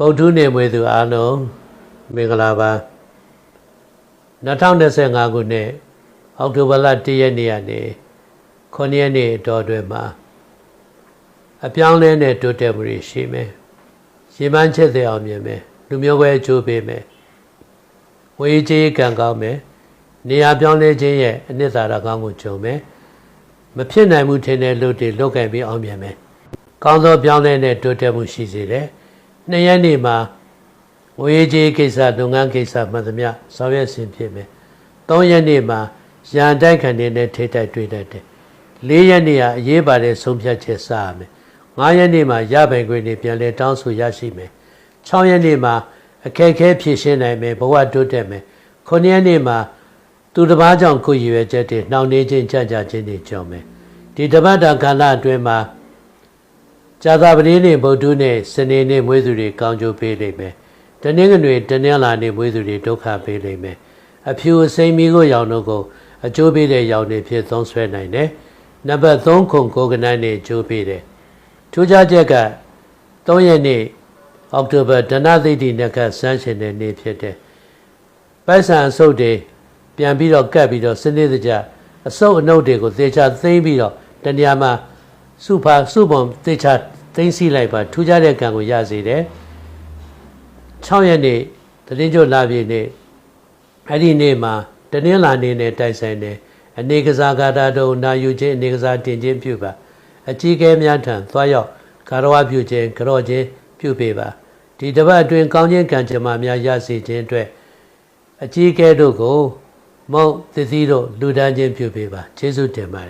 ပုတ်ထုနေမွေသူအားလုံးမင်္ဂလာပါ2025ခုနှစ်အောက်တိုဘာလ1ရက်နေ့ကနေ9ရက်နေ့အတော်အတွင်းမှာအပြောင်းလဲနဲ့တိုးတက်မှုတွေရှိမယ်။ရေမှန်းချက်တဲ့အောင်မြင်မယ်။လူမျိုးပဲအကျိုးပေးမယ်။ဝေးကြီးကံကောင်းမယ်။နေရာပြောင်းလဲခြင်းရဲ့အနှစ်သာရကောင်းကိုကြုံမယ်။မဖြစ်နိုင်မှုထင်တဲ့လူတွေလုတ်ကင်ပြီးအောင်မြင်မယ်။ကောင်းသောပြောင်းလဲနဲ့တိုးတက်မှုရှိစေတယ်။ နှစ်ရက်နေ့မှာငွေကြေးကိစ္စလုပ်ငန်းကိစ္စမှန်သမျှဆောင်ရွက်ဆင်ဖြစ်မယ်။သုံးရက်နေ့မှာရန်တိုက်ခံနေတဲ့ထိတိုက်တွေ့တတ်တယ်။လေးရက်နေ့ကအရေးပါတဲ့ဆုံးဖြတ်ချက်စရမယ်။ငါးရက်နေ့မှာရပိုင်ခွင့်တွေပြန်လဲတောင်းဆိုရရှိမယ်။၆ရက်နေ့မှာအခက်အခဲဖြေရှင်းနိုင်မယ်ဘဝတိုးတက်မယ်။ခုနှစ်ရက်နေ့မှာသူတစ်ပါးကြောင့်ကိုယ်ရည်ရွယ်ချက်တွေနှောင့်နှေးခြင်းကြကြခြင်းတွေကြောင့်မယ်။ဒီတပတ်တာခန္ဓာအတွင်းမှာ ဇာတာပတိနေ့ဗုဒ္ဓနေ့စနေနေ့မွေးသူတွေကောင်းကျိုးပေးလိမ့်မယ်။တနင်္ဂနွေတနင်္လာနေ့မွေးသူတွေဒုက္ခပေးလိမ့်မယ်။အဖြူအစိမ်းမီးကိုရောင်တို့ကိုအကျိုးပေးတဲ့ရောင်တွေဖြစ်သုံးဆွဲနိုင်တယ်။နံပါတ်3ခုကိုကနန်းနေ့အကျိုးပေးတယ်။ထူးခြားချက်က3ရက်နေ့အောက်တိုဘာဒဏသိတိနကဆန်းရှင်တဲ့နေ့ဖြစ်တယ်။ပိုက်ဆံအစုပ်တွေပြန်ပြီးတော့ကတ်ပြီးတော့စနစ်တကျအစုပ်အနှုတ်တွေကိုသေချာသိမ့်ပြီးတော့တဏှာမှာစုဖာစုပုံသေချာ သိမ့်စီလိုက်ပါထူးခြားတဲ့ကံကိုရစေတယ်6ရက်နေ့တတိကျလာပြည့်နေ့အဲ့ဒီနေ့မှာတနင်္လာနေ့နဲ့တိုက်ဆိုင်တယ်အနေကစားကာတာတုံနာယူခြင်းအနေကစားတင်ခြင်းပြုပါအကြီးကဲများထံသွားရောက်ကာရဝပြုခြင်းကြော့ခြင်းပြုပေးပါဒီတစ်ပတ်အတွင်းကောင်းခြင်းကံကြမ္မာများရစေခြင်းအတွက်အကြီးကဲတို့ကိုမုတ်သတိတို့လူဒန်းခြင်းပြုပေးပါကျေးဇူးတင်ပါတယ်